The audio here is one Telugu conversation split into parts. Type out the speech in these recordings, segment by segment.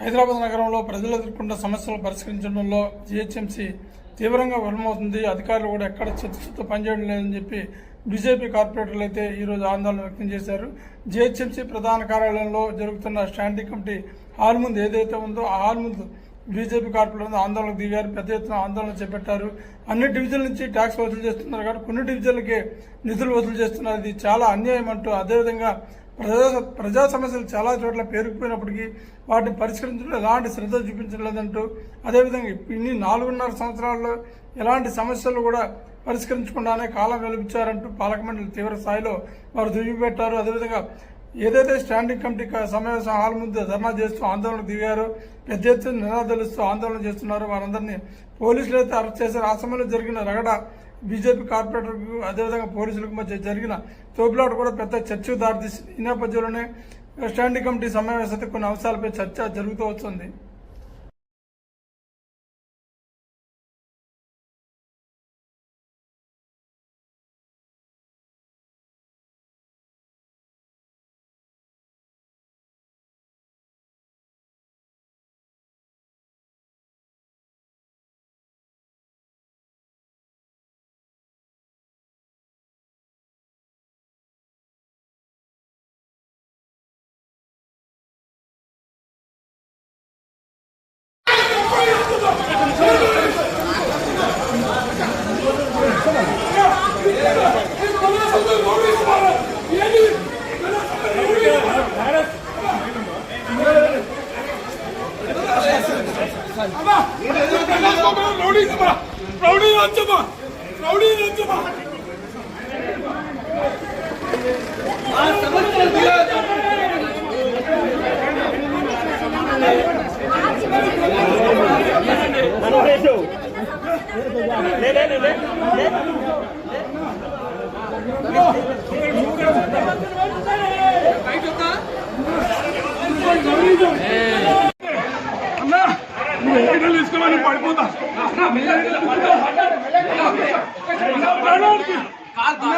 హైదరాబాద్ నగరంలో ప్రజలు ఎదుర్కొన్న సమస్యలు పరిష్కరించడంలో జీహెచ్ఎంసీ తీవ్రంగా విఫలమవుతుంది. అధికారులు కూడా ఎక్కడ చిత్తశుద్ధితో పనిచేయడం లేదని చెప్పి బీజేపీ కార్పొరేటర్లు అయితే ఈరోజు ఆందోళన వ్యక్తం చేశారు. జీహెచ్ఎంసీ ప్రధాన కార్యాలయంలో జరుగుతున్న స్టాండింగ్ కమిటీ హాల్ ముందు ఏదైతే ఉందో ఆ హాల్ ముందు బీజేపీ కార్పొరేటర్లు ఆందోళనకు దిగారు. పెద్ద ఎత్తున ఆందోళన చేపట్టారు. అన్ని డివిజన్ల నుంచి ట్యాక్స్ వసూలు చేస్తున్నారు కాబట్టి కొన్ని డివిజన్లకే నిధులు వసూలు చేస్తున్నారు. ఇది చాలా అన్యాయం అంటూ అదేవిధంగా ప్రజా ప్రజా సమస్యలు చాలా చోట్ల పేరుకుపోయినప్పటికీ వాటిని పరిష్కరించడంలో ఎలాంటి శ్రద్ధ చూపించలేదంటూ అదేవిధంగా ఇన్ని నాలుగున్నర సంవత్సరాల్లో ఎలాంటి సమస్యలు కూడా పరిష్కరించకుండానే కాలం వెలిపించారంటూ పాలక మండలి తీవ్ర స్థాయిలో వారు దుయ్యబెట్టారు. అదేవిధంగా ఏదైతే స్టాండింగ్ కమిటీ సమావేశం హాల్ ముందు ధర్నా చేస్తూ ఆందోళన దిగారో పెద్ద ఎత్తున నినాదాలుస్తూ ఆందోళన చేస్తున్నారు వారందరినీ పోలీసులు అయితే అరెస్ట్ చేశారు. ఆ సమయంలో జరిగిన రగడ బీజేపీ కార్పొరేటర్కు అదేవిధంగా పోలీసులకు మధ్య జరిగిన తోపులాట కూడా పెద్ద చర్చకు దారితీసింది. ఈ నేపథ్యంలోనే స్టాండింగ్ కమిటీ సమావేశం కొన్ని అంశాలపై చర్చ జరుగుతూ వస్తుంది. రౌడీ రౌడీ రౌడీ వచ్చమ్మా అన్నా నువ్వు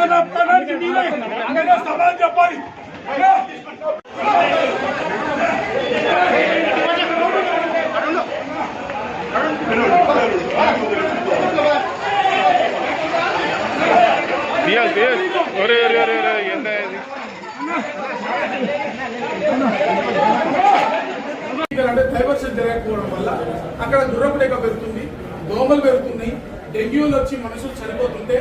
అన్నా, ప్రాణానికి మీరే సమాధానం చెప్పాలి అన్నా. పిఎల్ పిఎల్ ఒరే ఒరే ఒరే ఒరే ఎంత ఇది? ఇక్కడ అంటే డైవర్షన్ జరగకపోవడం వల్ల అక్కడ దురపలేక పెరుగుతుంది దోమలు పెరుగుతున్నాయి డెంగ్యూలు వచ్చి మనుషులు చనిపోతుంటే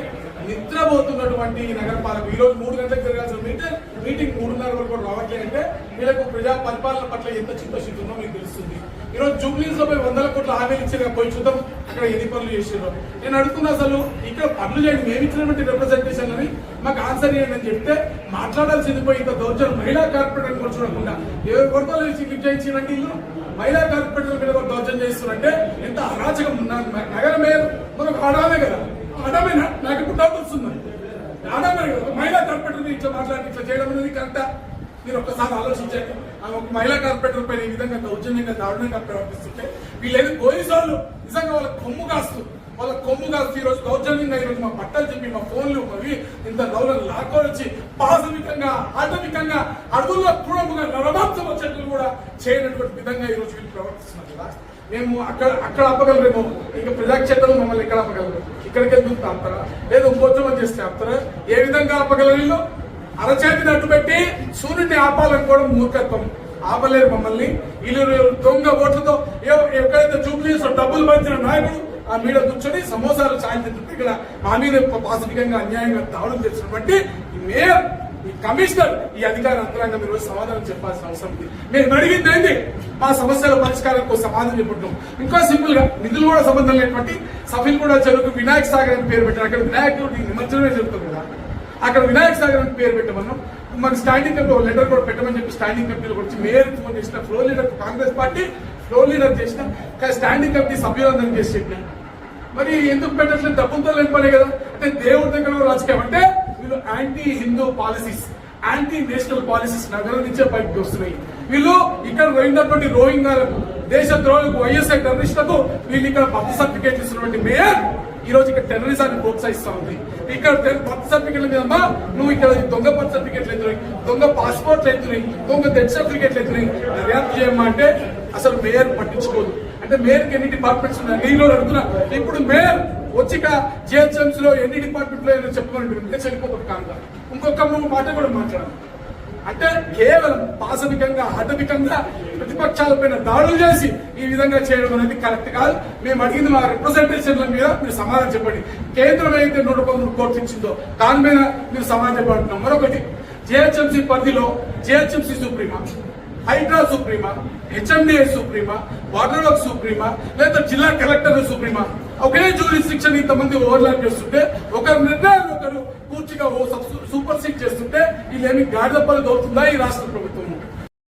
నిద్రపోతున్నటువంటి ఈ నగరపాలక మూడు గంటలకు మీటింగ్ మీటింగ్ మూడున్నర వరకు కూడా రావట్లేదంటే వీళ్ళకు ప్రజా పరిపాలన పట్ల ఎంత చిత్తశుద్ధి ఉందో మీకు తెలుస్తుంది. ఈ రోజు జూబ్లీస్లో పోయి వందల కోట్ల హామీలు ఇచ్చిన పోయి చూద్దాం. అక్కడ ఎన్ని పనులు చేసారో నేను అడుగుతున్నా అసలు ఇక్కడ పనులు చేయండి మేము ఇచ్చినటువంటి రిప్రజెంటేషన్ అని మాకు ఆన్సర్ చేయండి అని చెప్తే మాట్లాడాల్సింది పోయి ఇంత దౌర్జన్యం. మహిళా కార్పొరేటర్ కూడా చూడకుండా ఎవరి కొరతలు వేసి క్లిక్ చేయించినట్టు ఇల్లు? మహిళా కార్పొరేటర్ మీద దౌర్జన్యం చేస్తున్నారంటే ఎంత అరాచకం. న- నగర మేయర్ మనకు ఆడామే కదా. ఆడామేనా నాకు ఇప్పుడు డౌట్ వస్తుంది ఆడామే మహిళా కార్పొరేటర్ ఇట్లా మాట్లాడి ఇట్లా చేయడం అనేది కరెక్టా మీరు ఒక్కసారి ఆలోచించండి. ఆమె ఒక మహిళా కార్పొరేటర్ పైన ఈ విధంగా దౌర్జన్యంగా దారుణంగా ప్రవర్తిస్తుంటే వీళ్ళేది పోలీసు వాళ్ళు నిజంగా వాళ్ళ కొమ్ము కాస్తూ వాళ్ళ కొమ్ము కాస్తూ ఈ దౌర్జన్యంగా ఈ రోజు మా బట్టలు చెప్పి మా ఫోన్లు అవి ఇంత దౌర్యం లాక్కొని వచ్చి పాశవికంగా ఆటవికంగా అడుగుల్లో పూర్వముగా నరమాంసం వచ్చేట్లు కూడా చేయనటువంటి విధంగా ఈ రోజు వీళ్ళు ప్రవర్తిస్తున్నారు కదా? మేము అక్కడ అక్కడ ఆపగలరేమో. ఇంకా ప్రజాక్షేత్రం మమ్మల్ని ఎక్కడ ఆపగలరు? ఇక్కడికి ఎందుకు ఆపుతారా? లేదా ఇంకోద్యమం చేస్తే ఆపుతారా? ఏ విధంగా ఆపగలరు అరచేతిని అడ్డు పెట్టి సూర్యుడిని ఆపాలనుకోవడం మూర్ఖత్వం. ఆపలేరు మమ్మల్ని. వీళ్ళు దొంగ ఓట్లతో ఎక్కడైతే జూబ్లీస్ డబ్బులు పంచిన నాయకుడు ఆ మీద కూర్చొని సమోసాలు సాయంత్రం ఇక్కడ మా మీద పాసికంగా అన్యాయంగా దాడులు చేసినటువంటి మేయర్. ఈ కమిషనర్ ఈ అధికార అంతరంగం ఈరోజు సమాధానం చెప్పాల్సిన అవసరం ఉంది. మేము అడిగింది ఏంటి మా సమస్యల పరిష్కారం కోసం సమాధానం చెప్పడం ఇంకా సింపుల్గా నిధులు కూడా సంబంధం లేనటువంటి సఫీల్ కూడా చెరుకు వినాయక సాగర్ అని పేరు పెట్టారు. అక్కడ వినాయకుడి నిమజ్జనమే జరుగుతుంది కదా. అక్కడ వినాయక సాగర్ అని పేరు పెట్టమన్నాం. మన స్టాండింగ్ కమిటీ ఒక లెటర్ కూడా పెట్టమని చెప్పి స్టాండింగ్ కమిటీలో వచ్చి మేయర్ ఫోన్ చేసిన floor leader Congress party floor leader చేసిన కానీ స్టాండింగ్ కమిటీ సభ్యులందరం చేసి చెప్పిన. మరి ఎందుకు పెట్టట్లేదు? డబ్బులతో లేని పనే కదా. అంటే దేవుడి దగ్గర రాజకీయం. అంటే వీళ్ళు anti Hindu policies anti national policies నగరం నుంచే బయటకు వస్తున్నాయి. వీళ్ళు ఇక్కడ పోయినటువంటి రోహింగాలకు దేశ ద్రోహులకు వైఎస్ఆర్ టెర్రరిస్టులకు వీళ్ళు ఇక్కడ బర్త్ సర్టిఫికేట్ ఇస్తున్నటువంటి మేయర్ ఈ రోజు ఇక్కడ టెర్రరిజాన్ని ప్రోత్సహిస్తా ఉంది. ఇక్కడ భర్త సర్టిఫికేట్ మీద అమ్మా నువ్వు ఇక్కడ దొంగ భర్త సర్టిఫికేట్లు ఎత్తున్నాయి దొంగ పాస్పోర్ట్లు ఎత్తున్నాయి దొంగ డెత్ సర్టిఫికెట్లు ఎత్తున్నాయి దర్యాప్తు చేయమ్మా అంటే అసలు మేయర్ పట్టించుకోదు. అంటే మేయర్కి ఎన్ని డిపార్ట్మెంట్స్ ఉన్నాయి? నేను అడుగుతున్నా. ఇప్పుడు మేయర్ వచ్చిక జిహెచ్ఎంసీ లో ఎన్ని డిపార్ట్మెంట్లో ఏదో చెప్పుకోండి చనిపోతుంది కాదు ఇంకొక మాట కూడా మాట్లాడాలి అంటే కేవలం పాశవికంగా ఆటవికంగా ప్రతిపక్షాలపైన దాడులు చేసి ఈ విధంగా చేయడం అనేది కరెక్ట్ కాదు. మేము అడిగింది మా రిప్రజెంటేషన్ల మీద మీరు సమాధానం చెప్పండి. కేంద్రం అయితే నూట పదమూడు కోట్లు ఇచ్చిందో దాని మీద మీరు సమాధానం చెప్పంటున్నాం మరొకటి జిహెచ్ఎంసీ పరిధిలో జిహెచ్ఎంసీ సుప్రీమా హైడ్రా సుప్రీమా హెచ్ఎండిఏ సుప్రీమా వాటర్ వర్క్ సుప్రీమా లేదా జిల్లా కలెక్టర్ సుప్రీమా. ఒకే జ్యూరిస్టిక్షన్ ఇంతమంది ఓవర్లాప్ చేస్తుంటే ఒకరి నిర్ణయాలు ఒకరు పూర్తిగా ఓ సూపర్ సీట్ చేస్తుంటే వీళ్ళేమి గాడిదప్పలు దోరుతుందా ఈ రాష్ట్ర ప్రభుత్వం